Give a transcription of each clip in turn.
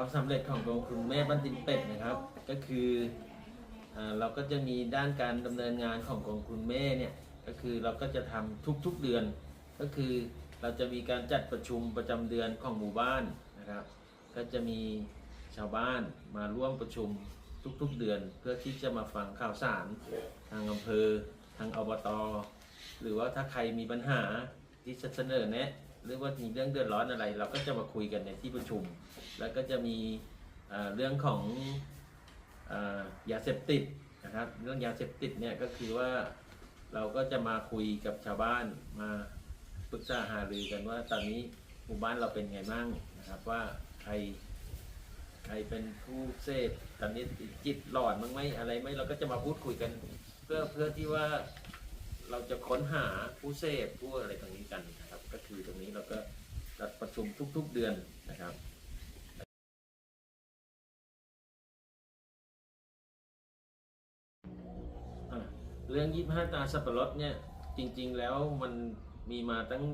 ความสำเร็จของกองทุนแม่บ้านตินเป็ดนะครับ ก็คืออ่าเราก็จะมีด้านการดำเนินงานของกองทุนแม่เนี่ยก็คือเราก็จะทำทุกๆเดือน ก็คือเราจะมีการจัดประชุมประจำเดือนของหมู่บ้านนะครับ ก็จะมีชาวบ้านมาร่วมประชุมทุกๆเดือน เพื่อที่จะมาฟังข่าวสาร ทางอำเภอ ทางอบต หรือว่าถ้าใครมีปัญหาที่จะเสนอแนะ หรือว่ามีเรื่องเดือดร้อนอะไร เราก็จะมาคุยกันในที่ประชุม แล้วก็จะมีเรื่องของอยาเสพติดนะครับ เรื่องยาเสพติดเนี่ยก็คือว่าเราก็จะมาคุยกับชาวบ้านมาปรึกษาหารือกันว่าตอนนี้หมู่บ้านเราเป็นไงบ้างนะครับว่าใครใครเป็นผู้เสพตอนนี้จิตหลอนมั้งไหมอะไรไหมเราก็จะมาพูดคุยกัน เพื่อเพื่อที่ว่าเราจะค้นหาผู้เสพผู้อะไรตรงนี้กันครับ ก็คือตรงนี้เราก็จัดประ ชุมทุก ๆเดือนนะครับเรื่องยี่ห้าตาสับปะรดเนี่ยจริง ๆแล้วมันมีมาตั้ง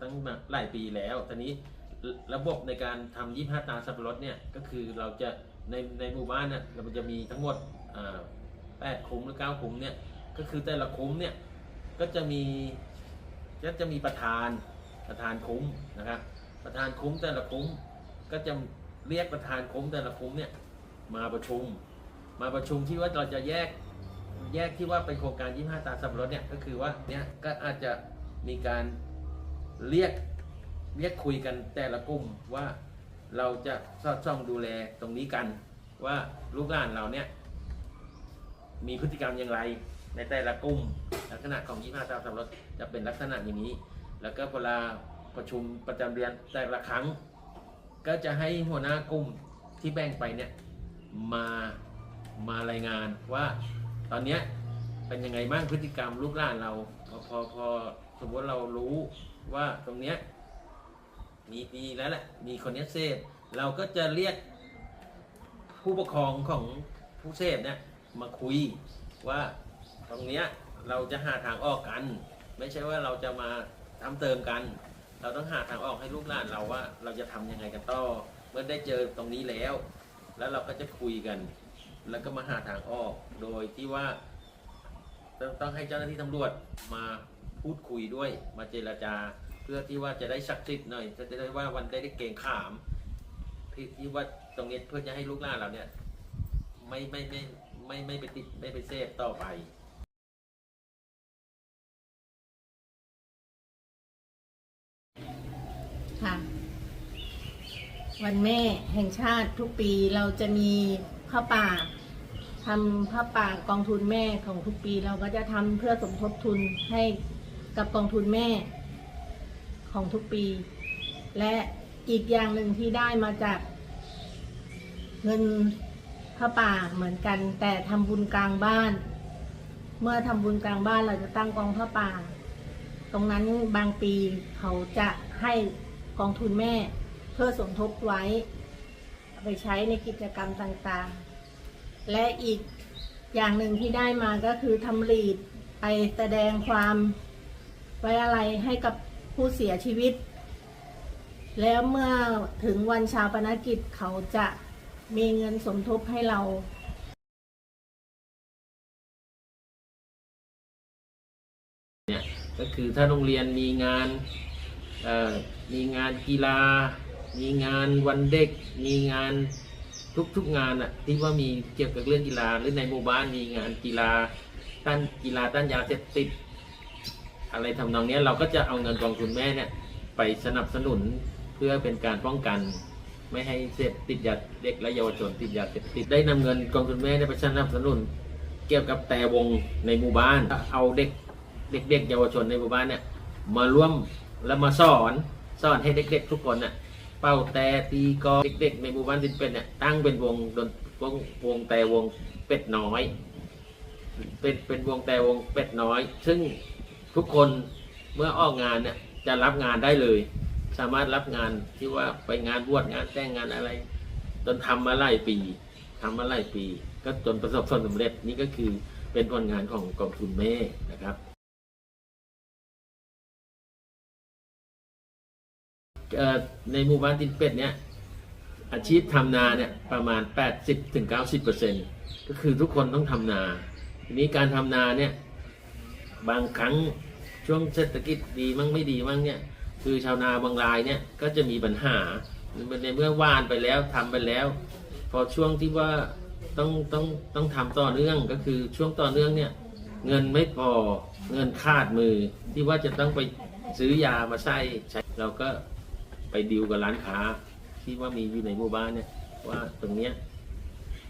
ตั้งมาหลายปีแล้วทีนี้ระบบในการทำยี่ห้าตาสับปะรดเนี่ยก็คือเราจะในในหมู่บ้านเนี่ยเราจะมีทั้งหมดแปดคุ้มหรือเก้าคุ้มเนี่ยก็คือแต่ละคุ้มเนี่ยก็จะมีก็จะมีประธานประธานคุ้มนะครับ ประธานคุ้มแต่ละคุ้มก็จะเรียกประธานคุ้มแต่ละคุ้มเนี่ยมาประชุม มาประชุมที่ว่าเราจะแยกแยกที่ว่าเป็นโครงการ 25 ตาสับปะรดเนี่ยก็คือว่าเนี่ยก็อาจจะมีการเรียกเรียกคุยกันแต่ละกลุ่มว่าเราจะสอดส่องดูแลตรงนี้กัน ว่าลูกหลานเราเนี่ยมีพฤติกรรมอย่างไร ในแต่ละกลุ่มลักษณะของ25ตาสับปะรดจะเป็นลักษณะอย่างนี้ แล้วก็เวลา ประชุมประจำเดือนแต่ละครั้ง ก็จะให้หัวหน้ากลุ่มที่แบ่งไปเนี่ยมามารายงานว่าตอนเนี้ยเป็นยังไงบ้างพฤติกรรมลูกหลานเราพอพอพอสมมติเรารู้ว่าตรงเนี้ยมีมีแล้วแหละมีคนเนี้ยเสพเราก็จะเรียกผู้ปกครองของผู้เสพเนี่ยมาคุยว่าตรงเนี้ยเราจะหาทางออกกัน ไม่ใช่ว่าเราจะมาทำเติมกัน เราต้องหาทางออกให้ลูกหลานเราว่า เราจะทำยังไงกันต่อเมื่อได้เจอตรงนี้แล้ว แล้วเราก็จะคุยกัน แล้วก็มาหาทางออกโดยที่ว่า ต้องต้องให้เจ้าหน้าที่ตำรวจมาพูดคุยด้วย มาเจรจา เพื่อที่ว่าจะได้ศักดิ์สิทธิ์หน่อยจะได้ว่าวันได้ได้เกรงขามที่ที่ว่าตรงนี้เพื่อจะให้ลูกหลานเราเนี่ย ไม่ไม่ไม่ไม่ไม่ไปติดไม่ไปเสพต่อไป ค่ะ วันแม่แห่งชาติทุกปีเราจะมีผ้าป่าทำผ้าป่ากองทุนแม่ของทุกปี เราก็จะทำเพื่อสมทบทุนให้กับกองทุนแม่ของทุกปี และอีกอย่างหนึ่งที่ได้มาจาก เงินผ้าป่าเหมือนกัน แต่ทำบุญกลางบ้าน เมื่อทำบุญกลางบ้านเราจะตั้งกองผ้าป่า ตรงนั้นบางปีเขาจะให้ กองทุนแม่ เพื่อสมทบไว้ไปใช้ในกิจกรรมต่างๆ และอีกอย่างหนึ่งที่ได้มาก็คือทำรีดไปแสดงความไว้อะไรให้กับผู้เสียชีวิต แล้วเมื่อถึงวันชาปนกิจเขาจะมีเงินสมทบให้เราเนี่ยก็คือถ้าโรงเรียนมีงาน มีงานกีฬา มีงานวันเด็ก มีงานทุกๆงานอะที่ว่ามีเกี่ยวกับเรื่องกีฬาหรือในหมู่บ้านมีงานกีฬาต้านกีฬาต้านยาเสพติด อะไรทำนองนี้เราก็จะเอาเงินกองทุนแม่เนี่ยไปสนับสนุนเพื่อเป็นการป้องกัน ไม่ให้เสพติดยาเด็กและเยาวชนติดยาเสพติดได้นำเงินกองทุนแม่เนี่ยไปสนับสนุน เกี่ยวกับแต่วงในหมู่บ้านเอาเด็กเด็กๆเยาวชนในหมู่บ้านเนี่ยมาร่วม แล้วมาสอนสอนให้เด็กๆทุกคนน่ะเป่าแต่ตีกอเด็กๆในหมู่บ้านดินเป็นเนี่ยตั้งเป็นวงดนวงวงแต่วงเป็ดน้อย เป็นเป็นวงแต่วงเป็ดน้อย ซึ่งทุกคนเมื่อออกงานเนี่ยจะรับงานได้เลย สามารถรับงานที่ว่าไปงานบวชงานแต่งงานอะไรจนทำมาหลายปีทำมาหลายปี ก็จนประสบผลสำเร็จนี่ก็คือเป็นผลงานของกองทุนแม่นะครับ เอ่อในหมู่บ้านตินเป็ดเนี่ยอาชีพทำนาเนี่ยประมาณ 80-90%ก็คือทุกคนต้องทำนา ทีนี้การทำนาเนี่ยบางครั้งช่วงเศรษฐกิจดีมั่งไม่ดีมั่งเนี่ยคือชาวนาบางรายเนี่ยก็จะมีปัญหาในเมื่อว่านไปแล้วทำไปแล้ว พอช่วงที่ว่าต้องต้องต้องทำต่อเนื่องก็คือช่วงต่อเนื่องเนี่ยเงินไม่พอเงินขาดมือที่ว่าจะต้องไปซื้อยามาใส่ใช้เราก็ ไปดิวกับร้านค้าที่ว่ามีอยู่ในหมู่บ้านเนี่ย ว่าตรงเนี้ย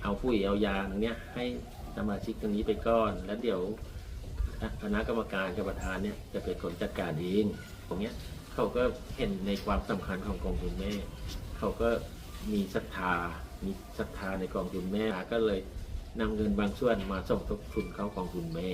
เอาปุ๋ยเอายาตรงเนี้ย ให้สมาชิกตรงนี้ไปก่อน แล้วเดี๋ยวคณะกรรมการกับประธานเนี่ยจะเป็นคนจัดการเองตรงเนี้ยเขาก็เห็นในความสำคัญของกองทุนแม่ เขาก็มีศรัทธา มีศรัทธาในกองทุนแม่ก็เลยนำเงินบางส่วนมาสมทบทุนเข้ากองทุนแม่